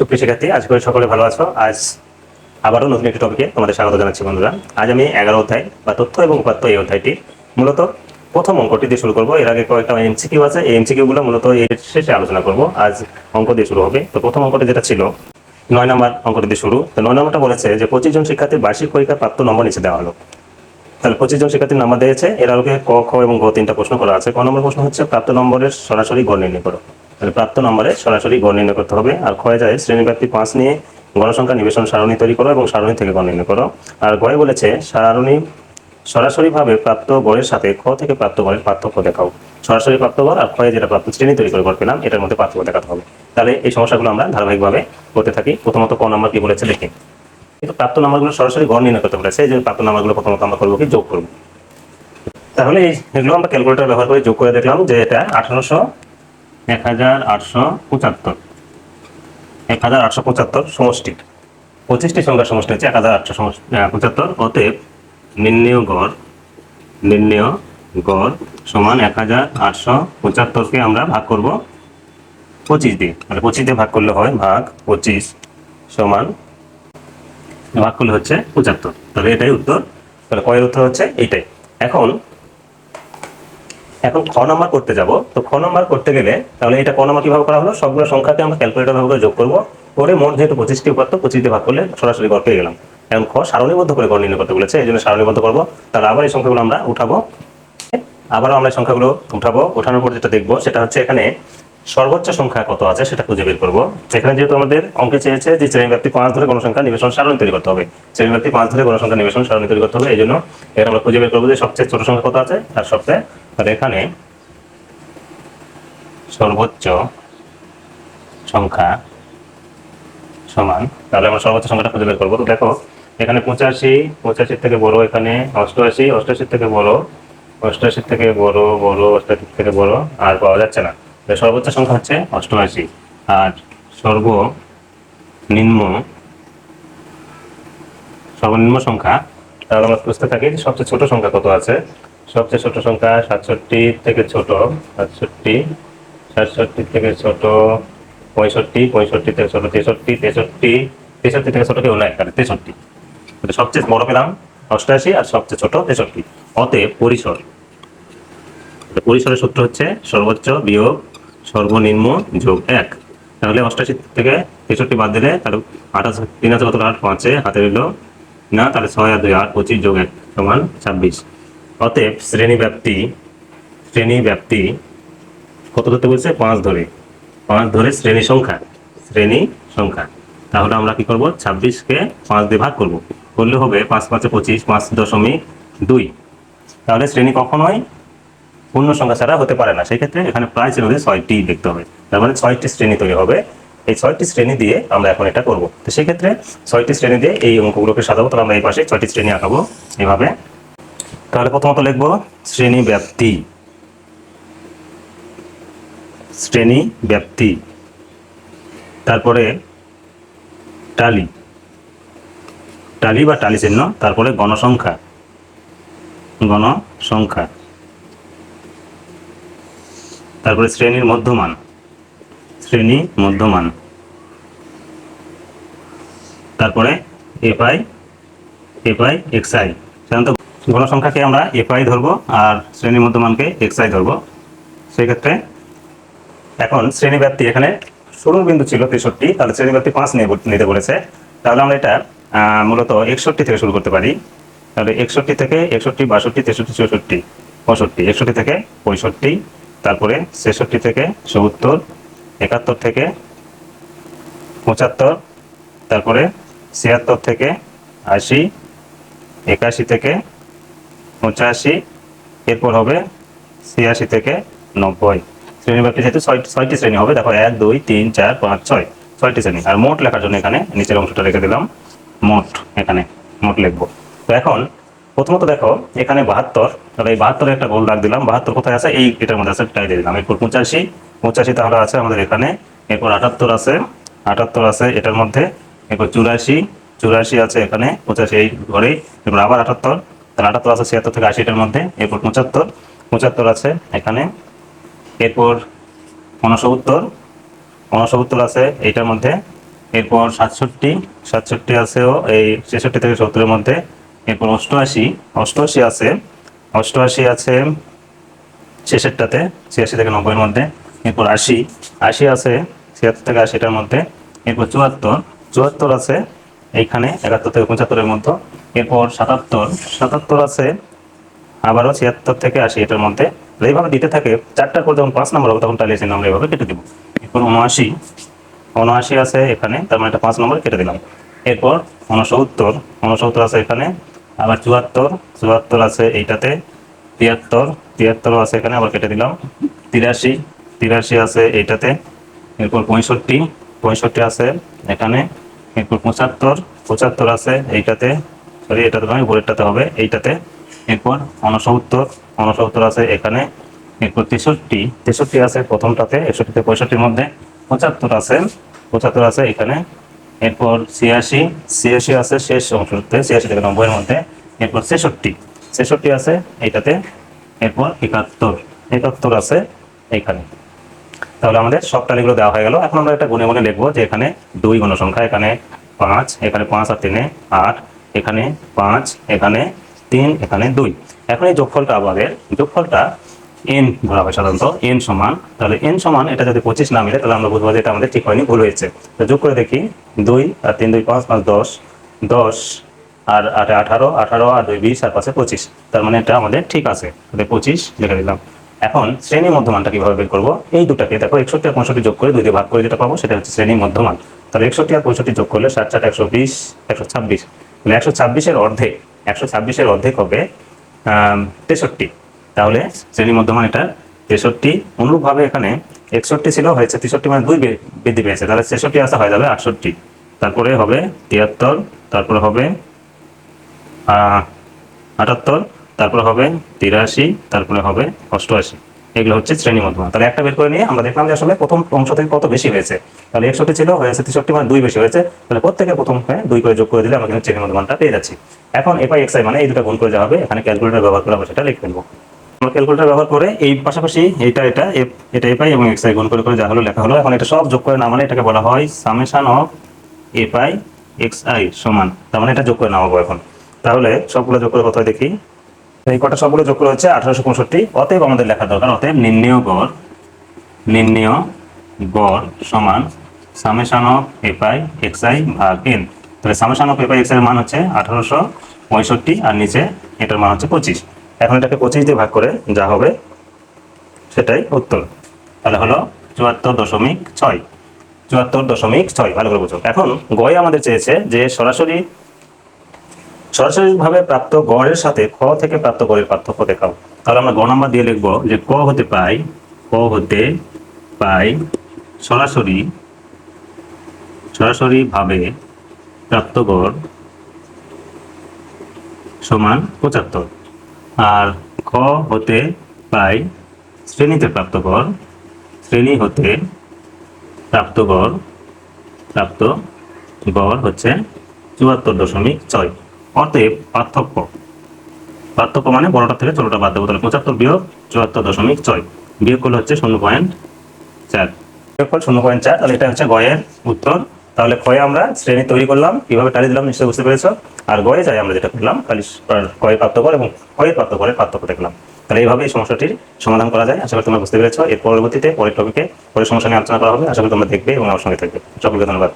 সুপ্রিয় শিক্ষার্থী আজ করে সকলে ভালো আছো। আজ আবারও নতুন একটি টপিকে তোমাদের স্বাগত জানাচ্ছি বন্ধুরা। আজ আমি এগারো অধ্যায় বা তথ্য এবং উপাত্ত এই অধ্যায়টি মূলত প্রথম অঙ্কটি দিয়ে শুরু করব। এর আগে কয়েকটা এমসিকিউ আছে। এই এমসিকিউ গুলো মূলত এর শেষে আলোচনা করব। আজ অঙ্ক দিয়ে শুরু হবে। তো প্রথম অঙ্কটি যেটা ছিল, নয় নম্বর অঙ্কটি দিয়ে শুরু। তো নয় নম্বরটা বলেছে যে পঁচিশ জন শিক্ষার্থীর বার্ষিক পরীক্ষার প্রাপ্ত নম্বর নিচে দেওয়া হলো। তাহলে পঁচিশ জন শিক্ষার্থীর নাম্বার দিয়েছে। এর আলোকে ক, খ এবং গ তিনটা প্রশ্ন করা আছে। ক নম্বর প্রশ্ন হচ্ছে, প্রাপ্ত নম্বরের সরাসরি গড় নির্ণয় করো। তাহলে প্রাপ্ত নম্বরে সরাসরি গড় নির্ণয় করতে হবে। আর ক্ষয় যায় শ্রেণীব্যাপ্তি পাঁচ নিয়ে গণসংখ্যা নিবেশন সারণী তৈরি করো এবং সারণী থেকে গড় নির্ণয় করো। আর গয়ে বলেছে, সারণী সরাসরিভাবে প্রাপ্ত গড়ের সাথে খ থেকে প্রাপ্ত গড়ের পার্থক্য দেখাও। সরাসরি প্রাপ্ত গড় আর ক্ষয়ে যেটা প্রাপ্ত শ্রেণি তৈরি করে গড় পেলাম, এটার মধ্যে পার্থক্য দেখাতে হবে। তাহলে এই সমস্যাগুলো আমরা ধারাবাহিকভাবে করতে থাকি। প্রথমত ক নাম্বার কি বলেছে দেখি। কিন্তু প্রাপ্ত নাম্বারগুলো সরাসরি গড় নির্ণয় করতে বলেছে, যে প্রাপ্ত নাম্বারগুলো প্রথমত আমরা করব কি? যোগ করব। তাহলে এই এগুলো আমরা ক্যালকুলেটর ব্যবহার করে যোগ করে দেখলাম যে এটা আঠারোশো এক হাজার আটশো পঁচাত্তর। এক হাজার আটশো পঁচাত্তর সমষ্টি। পঁচিশটি সংখ্যার সমষ্টি হচ্ছে এক হাজার আটশো পঁচাত্তর। অতএব নির্ণেয় গড় নির্ণেয় গড় সমান এক হাজার আটশো পঁচাত্তরকে আমরা ভাগ করব পঁচিশ দিয়ে। মানে পঁচিশ দিয়ে ভাগ করলে হয় ভাগ পঁচিশ সমান, ভাগ করলে হচ্ছে পঁচাত্তর। তাহলে এটাই উত্তর। তাহলে কয়ের উত্তর হচ্ছে এইটাই। এখন এখন খ নাম্বার করতে যাব। তো খ নাম্বার করতে গেলে তাহলে এটা ক নাম্বার কীভাবে করা হলো? সবগুলো সংখ্যাকে আমরা ক্যালকুলেটর ভাবে যোগ করব। করে মোট যেহেতু পঁচিশটি উপাত্ত, পঁচিশটি ভাগ করলে সরাসরি গড় পেয়ে গেলাম। এখন খ সারণীবদ্ধ করে গড় নির্ণয় করতে বলেছে, এই জন্য সারণীবদ্ধ করব। তাহলে আবার এই সংখ্যাগুলো আমরা উঠাবো। আবারও আমরা সংখ্যাগুলো উঠাবো। উঠানোর পর যেটা দেখব সেটা হচ্ছে এখানে সর্বোচ্চ সংখ্যা কত আছে সেটা খুঁজে বের করব। এখানে যেহেতু আমাদের অঙ্কে চেয়েছে যে শ্রেণি ব্যক্তি পাঁচ ধরে গণসংখ্যা নিবেশন সারণী তৈরি করতে হবে। শ্রেণি ব্যক্তি পাঁচ ধরে গণসংখ্যা নিবেশন সারণী তৈরি করতে হবে, এই জন্য এখানে আমরা খুঁজে বের করব যে সবচেয়ে ছোট সংখ্যা কত আছে আর সবচেয়ে তাহলে এখানে সর্বোচ্চ সংখ্যা সমান। তাহলে আমরা সর্বোচ্চ সংখ্যাটা খুঁজে বের করব। তো দেখো, এখানে পঁচাশি, পঁচাশির থেকে বড়, এখানে অষ্টআশি, অষ্টআশির থেকে বড়, অষ্টআশির থেকে বড় বড়, অষ্টআশির থেকে বড়, আর পাওয়া যাচ্ছে না। সর্বোচ্চ সংখ্যা হচ্ছে অষ্টআশি। আর সর্বনিম্ন সর্বনিম্ন সংখ্যা, তাহলে আমরা খুঁজতে থাকি যে সবচেয়ে ছোট সংখ্যা কত আছে। সবচেয়ে ছোট সংখ্যা সাতষট্টি থেকে ছোট, সাতষট্টি সাতষট্টি থেকে ছোট, পঁয়ষট্টি পঁয়ষট্টি থেকে ছোট, তেষট্টি তেষট্টি তেষট্টি থেকে ছোট কেউ নাই তাহলে তেষট্টি। সবচেয়ে বড় পেলাম অষ্টআশি আর সবচেয়ে ছোট তেষট্টি। অতএব পরিসর, পরিসরের সূত্র হচ্ছে সর্বোচ্চ বিয়োগ সর্বনিম্ন যোগ এক। তাহলে অষ্টাশি থেকে তেষট্টি বাদ দিলে তাহলে আঠাশ, তিন হাজার কত আট, পাঁচে হাতে রইল। না, তাহলে ছয় আর দুই, আট, পঁচিশ যোগ এক সমান ছাব্বিশ। অতএব শ্রেণি ব্যাপ্তি শ্রেণি ব্যাপ্তি কত ধরতে বলছে? পাঁচ ধরে। পাঁচ ধরে শ্রেণি সংখ্যা শ্রেণি সংখ্যা। তাহলে আমরা কি করব? ছাব্বিশকে পাঁচ দিয়ে ভাগ করব। করলে হবে পাঁচ, পাঁচে, পঁচিশ, পাঁচ দশমিক দুই। তাহলে শ্রেণি কখনোই পূর্ণ সংখ্যা ছাড়া হতে পারে না। সেই ক্ষেত্রে এখানে প্রায় শ্রেণি ছয়টি দেখতে হবে। তার মানে ছয়টি শ্রেণি তৈরি হবে। এই ছয়টি শ্রেণি দিয়ে আমরা এখন এটা করব। তো সেই ক্ষেত্রে ছয়টি শ্রেণি দিয়ে এই অঙ্কগুলোকে সাজাবো। তাহলে আমরা এই পাশে ছয়টি শ্রেণি আঁকাবো এইভাবে তাহলে প্রথমত লিখব শ্রেণি ব্যাপ্তি। শ্রেণি ব্যাপ্তি। তারপরে টালি। টালি বা টালি চিহ্ন, তারপরে গণসংখ্যা। গণসংখ্যা। তারপরে শ্রেণির মধ্যমান। শ্রেণি মধ্যমান। তারপরে এফআই এফআই এক্সআই সাধারণত গণসংখ্যাকে আমরা এফআই ধরবো আর শ্রেণির মধ্যমানকে এক্সআই ধরবো। সেক্ষেত্রে এখন শ্রেণি ব্যাপ্তি এখানে শুরুর বিন্দু ছিল তেষট্টি, তাহলে শ্রেণি ব্যাপ্তি পাঁচ নিতে বলেছে। তাহলে আমরা এটা মূলত একষট্টি থেকে শুরু করতে পারি। তাহলে একষট্টি থেকে একষট্টি, বাষট্টি, তেষট্টি, চৌষট্টি, পঁয়ষট্টি, একষট্টি থেকে পঁয়ষট্টি তারপরে ছেষট্টি থেকে সত্তর, একাত্তর থেকে পঁচাত্তর, তারপরে ছিয়াত্তর থেকে আশি, একাশি থেকে পঁচাশি, এরপর হবে ছিয়াশি থেকে নব্বই। শ্রেণীব্যাপ্তি যেহেতু ছয় ছয়টি শ্রেণি হবে, দেখো এক, দুই, তিন, চার, পাঁচ, ছয়। ছয়টি শ্রেণি। আর মোট লেখার জন্য এখানে নিচের অংশটা রেখে দিলাম। মোট এখানে, মোট লিখব। তো এখন প্রথমত দেখো, এখানে বাহাত্তর, তাহলে এই বাহাত্তরের একটা গোল দাগ দিলাম, বাহাত্তর কোথায় আছে? এই এটার মধ্যে আছে টাই দিয়ে দিলাম। এরপর পঁচাশি পঁচাশি তাহলে আছে আমাদের এখানে। এরপর আটাত্তর আছে আটাত্তর আছে এটার মধ্যে। এরপর চুরাশি চুরাশি আছে এখানে, পঁচাশি এই ঘরেই। এরপর আবার আটাত্তর, তাহলে আটাত্তর আছে ছিয়াত্তর থেকে আশিটার মধ্যে। এরপর পঁচাত্তর পঁচাত্তর আছে এখানে। এরপর ঊনসত্তর ঊনসত্তর আছে এইটার মধ্যে। এরপর সাতষট্টি সাতষট্টি আছেও এই ছেষট্টি থেকে সত্তরের মধ্যে। এরপর অষ্টআশি অষ্টআশি আছে অষ্টআশি আছে ছেষট্টাতে ছিয়াশি থেকে নব্বইয়ের মধ্যে, এরপর আশি আশি আছে ছিয়াত্তর থেকে আশিটার মধ্যে, এরপর চুয়াত্তর চুয়াত্তর আছে এইখানে একাত্তর থেকে পঁচাত্তরের মধ্যে, এরপর সাতাত্তর সাতাত্তর আছে আবারও ছিয়াত্তর থেকে আশি এটার মধ্যে এইভাবে দিতে থাকে চারটার পর যখন পাঁচ নম্বর হবে তখন টালিয়েছি আমরা এইভাবে কেটে দিব। এরপর উনআশি উনআশি আছে এখানে, তার মানে এটা পাঁচ নম্বর কেটে দিলাম। এরপর উনসত্তর উনসত্তর আছে এখানে আবার চুয়াত্তর চুয়াত্তর আছে এইটাতে, তিয়াত্তর তিয়াত্তর আছে এখানে, আবার কেটে দিলাম। তিরাশি তিরাশি আছে এইটাতে, এরপর পঁয়ষট্টি পঁয়ষট্টি আছে এখানে, এরপর পঁচাত্তর পঁচাত্তর আছে এইটাতে, সরি, এটাতে নয় উপরেরটাতে হবে এইটাতে। এরপর উনসত্তর উনসত্তর আছে এখানে, এরপর তেষট্টি তেষট্টি আছে প্রথমটাতে, একষট্টিতে, পঁয়ষট্টির মধ্যে, পঁচাত্তর আছে পঁচাত্তর আছে এখানে এরপর ছিয়াশি ছিয়াশি আছে শেষ অংশতে, ছিয়াশি থেকে নব্বইয়ের মধ্যে। এরপর ছেষট্টি ছেষট্টি আছে এইটাতে। এরপর একাত্তর একাত্তর আছে এইখানে। তাহলে আমাদের সব টালিগুলো দেওয়া হয়ে গেল। এখন আমরা একটা গুনে গুনে লিখব যে এখানে দুই গণসংখ্যা এখানে পাঁচ এখানে পাঁচ আর তিনে আট, এখানে পাঁচ, এখানে তিন, এখানে দুই। এখন এই যোগফলটা আমাদের, যোগফলটা এন ধরা হয় সাধারণত এন সমান, তাহলে এন সমান এটা যদি পঁচিশ না মিলে, তাহলে আমরা বুঝব যে এটা আমাদের ঠিক হয়নি, ভুল হয়েছে। তো যোগ করে দেখি, দুই আর তিন, দুই, পাঁচ পাঁচ, দশ দশ, আর আটে আঠারো আঠারো, আর দুই, বিশ, আর পাঁচে পঁচিশ। তার মানে এটা আমাদের ঠিক আছে, তাহলে পঁচিশ লিখে দিলাম। এখন শ্রেণি মধ্যমানটা কীভাবে বের করব? এই দুটাকে, দেখো, একষট্টি আর পঁয়ষট্টি যোগ করে দুই দিয়ে ভাগ করে যেটা পাবো, সেটা হচ্ছে শ্রেণি মধ্যমান। তাহলে একষট্টি আর পঁয়ষট্টি যোগ করলে সাত চার একশো বিশ, একশো ছাব্বিশ। তাহলে একশো ছাব্বিশের অর্ধেক, একশো ছাব্বিশের অর্ধেক হবে তেষট্টি। তাহলে শ্রেণি মধ্যমান এটা তেষট্টি। অনুরূপভাবে এখানে একষট্টি ছিল, হয়েছে তেষট্টি মানে দুই বৃদ্ধি পেয়েছে। তাহলে ছেষট্টি আসা হয়ে যাবে আটষট্টি। তারপরে হবে তিয়াত্তর, তারপরে হবে আটাত্তর, তারপরে হবে তিরাশি, তারপরে হবে অষ্টআশি। এগুলো হচ্ছে শ্রেণি মধ্যমান। তাহলে একটা বের করে নিয়ে আমরা দেখলাম যে আসলে প্রথম অংশ থেকে কত বেশি হয়েছে। তাহলে একষট্টি ছিল, হয়েছে তেষট্টি মানে দুই বেশি হয়েছে। তাহলে প্রত্যেকের প্রথম হয়ে দুই করে যোগ করে দিলে আমরা কিন্তু শ্রেণি মধ্যমানটা পেয়ে যাচ্ছি। এখন এপাই এক্সাই মানে এই দুটো গুণ করে যাওয়া হবে, এখানে ক্যালকুলেটর ব্যবহার করে আমরা সেটা লিখে ফেলব। আমরা ক্যালকুলেটর ব্যবহার করে এই পাশাপাশি এটা এ- এটা এপাই এবং এক্সাই গুণ করে করে যা হলো লেখা হলো। এখন এটা সব যোগ করে না মানে এটাকে বলা হয় summation of a pi x i সমান। তার মানে এটা যোগ করে নামাবো এখন। তাহলে সবগুলো যোগ করে কোথায় দেখি? এই কটা সবগুলো যোগ করে হচ্ছে আঠারোশো পঁয়ষট্টি। অতএব আমাদের লেখা দরকার, অতএব নির্ণেয় গড় নির্ণেয় গড় সমান summation of a pi x i ভাগ এন তাহলে সামেশন অফ এ পাই এক্সের মান হচ্ছে আঠারোশো পঁয়ষট্টি আর নিচে এটার মান হচ্ছে পঁচিশ। এখন এটাকে পঁচিশ দিয়ে ভাগ করে যা হবে সেটাই উত্তর। তাহলে হলো চুয়াত্তর দশমিক ছয়। চুয়াত্তর দশমিক ছয়, ভালো করে বুঝো। এখন গয়ে আমাদের চেয়েছে যে সরাসরি সরাসরিভাবে প্রাপ্ত গড়ের সাথে খ থেকে প্রাপ্ত গড়ের পার্থক্য দেখাও। তাহলে আমরা গ নাম্বার দিয়ে লিখব যে ক হতে পাই, ক হতে পাই সরাসরি সরাসরি ভাবে প্রাপ্ত গড় সমান পঁচাত্তর। আর ক হতে পাই শ্রেণীতে প্রাপ্ত গড় শ্রেণি হতে প্রাপ্ত গড় প্রাপ্ত গড় হচ্ছে চুয়াত্তর দশমিক ছয়। অতএব পার্থক্য পার্থক্য মানে বড়টা থেকে ছোটটা বাদ দেবো, তাহলে পঁচাত্তর বিয়োগ চুয়াত্তর দশমিক ছয়। বিয়োগ করলে হচ্ছে শূন্য পয়েন্ট চার। বিয়োগফল শূন্য পয়েন্ট চার, তাহলে এটা হচ্ছে গয়ের উত্তর। তাহলে ক্ষয়ে আমরা শ্রেণি তৈরি করলাম, কীভাবে টালি দিলাম নিশ্চয়ই বুঝতে পেরেছ। আর গয়ে যাই আমরা যেটা করলাম, খালি প্রাপ্ত পার্থক্য এবং ক্ষয়ের পার্থক্যের পার্থক্য দেখলাম। তাহলে এইভাবে এই সমস্যাটির সমাধান করা যায়। আশা করি তোমরা বুঝতে পেরেছ। এর পরবর্তীতে পরের টপিকে পরের সমস্যা নিয়ে আলোচনা করা হবে। আশা করি তোমরা দেখবে এবং আমার সঙ্গে থাকবে। সকলকে ধন্যবাদ।